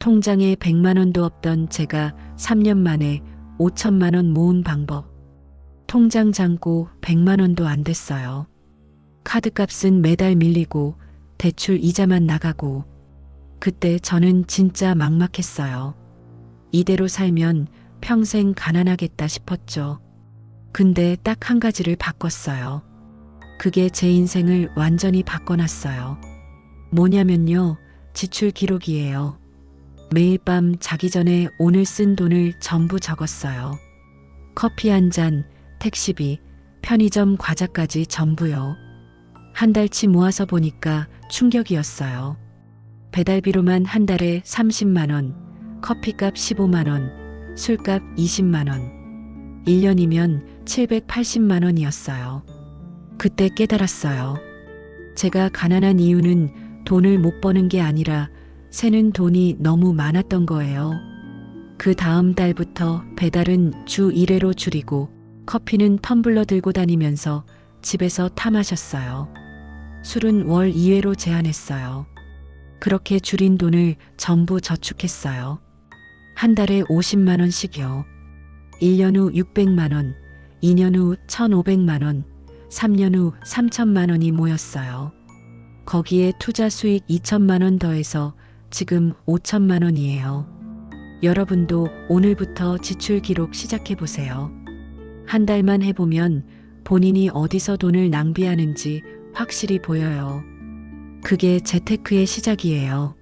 통장에 100만 원도 없던 제가 3년 만에 5천만 원 모은 방법. 통장 잔고 100만 원도 안 됐어요. 카드값은 매달 밀리고 대출 이자만 나가고 그때 저는 진짜 막막했어요. 이대로 살면 평생 가난하겠다 싶었죠. 근데 딱 한 가지를 바꿨어요. 그게 제 인생을 완전히 바꿔놨어요. 뭐냐면요. 지출 기록이에요. 매일 밤 자기 전에 오늘 쓴 돈을 전부 적었어요. 커피 한 잔, 택시비, 편의점 과자까지 전부요. 한 달치 모아서 보니까 충격이었어요. 배달비로만 한 달에 30만원, 커피값 15만원, 술값 20만원. 1년이면 780만원이었어요. 그때 깨달았어요. 제가 가난한 이유는 돈을 못 버는 게 아니라 새는 돈이 너무 많았던 거예요. 그 다음 달부터 배달은 주 1회로 줄이고 커피는 텀블러 들고 다니면서 집에서 타 마셨어요. 술은 월 2회로 제한했어요. 그렇게 줄인 돈을 전부 저축했어요. 한 달에 50만 원씩요. 1년 후 600만 원, 2년 후 1,500만 원, 3년 후 3천만 원이 모였어요. 거기에 투자 수익 2천만 원 더해서 지금 5천만 원이에요. 여러분도 오늘부터 지출 기록 시작해 보세요. 한 달만 해보면 본인이 어디서 돈을 낭비하는지 확실히 보여요. 그게 재테크의 시작이에요.